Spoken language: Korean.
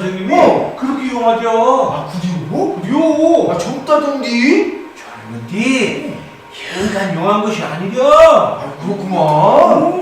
선생님이? 어, 그렇게 이거 맞아. 아, 그리고? 그리고? 뭐? 아, 젊다던디? 젊은디? 여간 어. 용한 것이 아니려. 아, 그렇구만. 오.